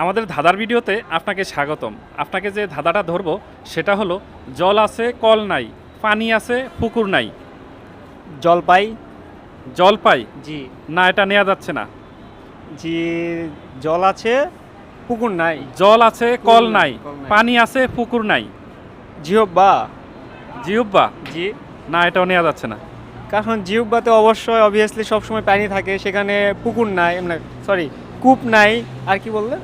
আমাদের ধাঁধার ভিডিওতে আপনাকে স্বাগতম। আপনাকে যে ধাঁধাটা ধরবো সেটা হলো জল আছে কল নাই পানি আছে পুকুর নাই। জলপাই জল পাই? জি। না এটা নেওয়া যাচ্ছে না। জি জল আছে পুকুর নাই। জল আছে কল নাই পানি আছে পুকুর নাই। জিহব্বা জিউব্বা জি। না এটাও নেওয়া যাচ্ছে না। কারণ জিহব্বাতে অবশ্যই অবভিয়াসলি সবসময় পানি থাকে সেখানে পুকুর নাই সরি কূপ নাই আর কি বললে?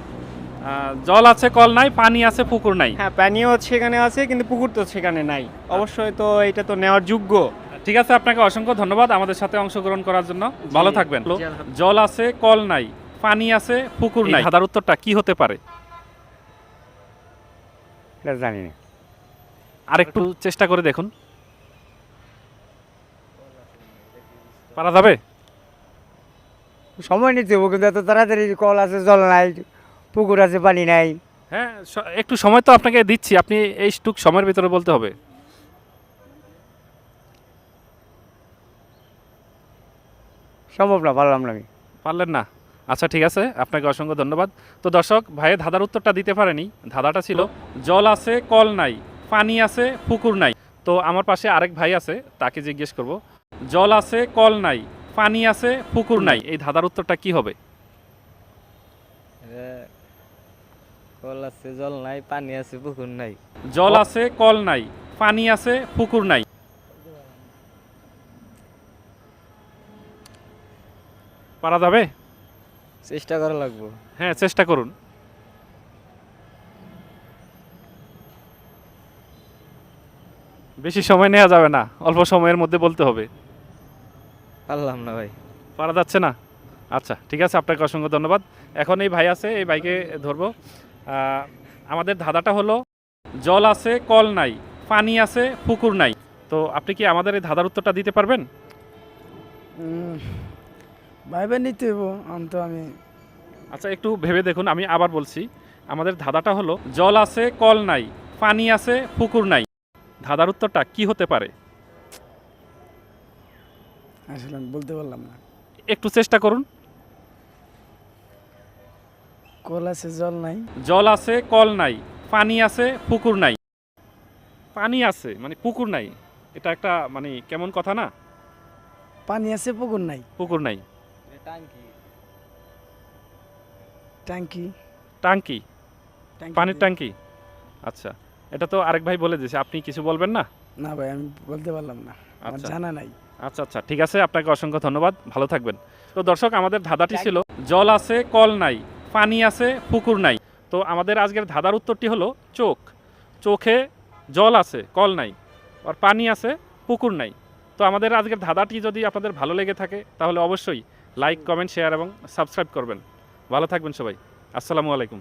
জল আছে কল নাই পানি আছে পুকুর নাই। হ্যাঁ পানিও সেখানে আছে কিন্তু পুকুর তো সেখানে নাই। অবশ্যই তো এটা তো নেওয়ার যোগ্য। ঠিক আছে আপনাকে অসংখ্য ধন্যবাদ আমাদের সাথে অংশগ্রহণ করার জন্য। ভালো থাকবেন। জল আছে কল নাই পানি আছে পুকুর নাই। সাদার উত্তরটা কি হতে পারে? এটা জানি না। আর একটু চেষ্টা করে দেখুন। পারা যাবে? সময় নিতে হবে কিন্তু এত তাড়াতাড়ি কল আছে জল নাই। পুকুর আছে পানি নাই। হ্যাঁ স- একটু সময় তো আপনাকে দিচ্ছি আপনি এই টুক সময়ের ভিতরে বলতে হবে। সম্ভব না পারলাম না আমি। পারলেন না? আচ্ছা ঠিক আছে আপনাকে অসংখ্য ধন্যবাদ। তো দর্শক ভাইয়ের ধাঁধার উত্তরটা দিতে পারেনি ধাঁধাটা ছিল জল আছে কল নাই পানি আছে পুকুর নাই। তো আমার পাশে আরেক ভাই আছে তাকে জিজ্ঞেস করব জল আছে কল নাই পানি আছে পুকুর নাই? এই ধাঁধার উত্তরটা কি হবে? কল আছে জল নাই পানি আছে পুকুর নাই। জল আছে কল নাই পানি আছে পুকুর নাই। পারা যাবে? চেষ্টা করা লাগবো। হ্যাঁ চেষ্টা করুন। বেশি সময় নেওয়া যাবে না অল্প সময়ের মধ্যে বলতে হবে। পারলাম না ভাই। পারা যাচ্ছে না? আচ্ছা ঠিক আছে আপনাকে অসংখ্য ধন্যবাদ। এখন এই ভাই আছে এই ভাইকে ধরবো। আমাদের ধাঁধাটা হলো জল আছে কল নাই পানি আছে পুকুর নাই। তো আপনি কি আমাদের এই ধাঁধার উত্তরটা দিতে পারবেন? ভাইবে নিতে অন্ত আমি আচ্ছা একটু ভেবে দেখুন আমি আবার বলছি। আমাদের ধাঁধাটা হলো জল আছে কল নাই পানি আছে পুকুর নাই। ধাঁধার উত্তরটা কি হতে পারে? আসলে বলতে পারলাম না। একটু চেষ্টা করুন। কল আছে জল নাই। জল আছে কল নাই। পানি আছে পুকুর নাই। পানি আছে মানে পুকুর নাই। এটা একটা মানে কেমন কথা না? পানি আছে পুকুর নাই। পুকুর নাই। টাঙ্কি ট্যাঙ্কি। টাঙ্কি ট্যাঙ্কি পানির ট্যাঙ্কি? আচ্ছা এটা তো আরেক ভাই বলে দিয়েছে। আপনি কিছু বলবেন না? না ভাই আমি বলতে পারলাম না। আমার আচ্ছা। জানা নাই। আচ্ছা আচ্ছা ঠিক আছে। আপনাকে অসংখ্য ধন্যবাদ। ভালো থাকবেন। তো দর্শক আমাদের ধাঁধাটি ছিল জল আছে কল নাই। পানি আছে, পুকুর নাই। তো আমাদের আজকের ধাঁধার উত্তরটি হলো চোখ। চোখে জল আছে, কল নাই। আর পানি আছে, পুকুর নাই। তো আমাদের আজকের ধাঁধাটি যদি আপনাদের ভালো লেগে থাকে, তাহলে অবশ্যই লাইক, কমেন্ট, শেয়ার এবং সাবস্ক্রাইব করবেন। ভালো থাকবেন সবাই। আসসালামু আলাইকুম।